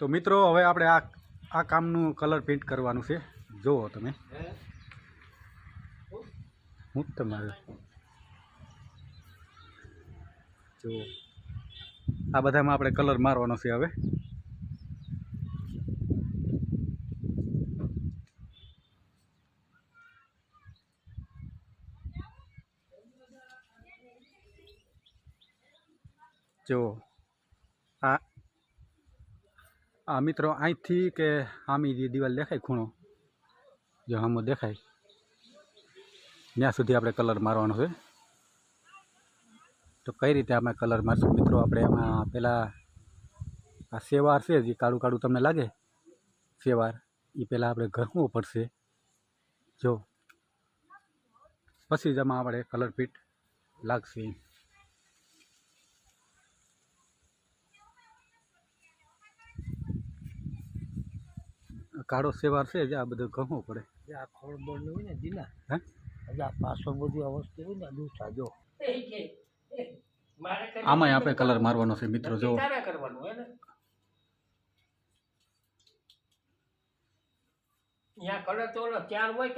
તો મિત્રો, હવે આપણે આ આ કામનું કલર પેઇન્ટ કરવાનું છે. જુઓ તમે. હું તમારે જો આ બધામાં આપણે કલર મારવાનો છે હવે. જો આ આ મિત્રો અહીંથી કે આમી જે દિવાલ દેખાય ખૂણો? જો આમો દેખાય. ત્યાં સુધી આપણે કલર મારવાનો છે. તો કઈ રીતે અમે કલર મારશું? મિત્રો, આપણે એમાં પહેલાં આ સેવાર છે જે કાળું કાળું તમને લાગે? સેવાર. એ પહેલાં આપણે ઘરવું પડશે. જો. પછી જ આમાં આપણે કલર પીટ લાગશે. કાળો સેવાર છે જે આ બધું ઘસવું પડે. જે આ ખોળ બોળ હોય ને જીના હે? એટલે આ પાછો બધી અવસ્થા હોય ને દૂર સાજો આમાંય આપણે કલર મારવાનો છે મિત્રો જો. કરવાનું ને. અહીંયા કલર તો ચાર હોય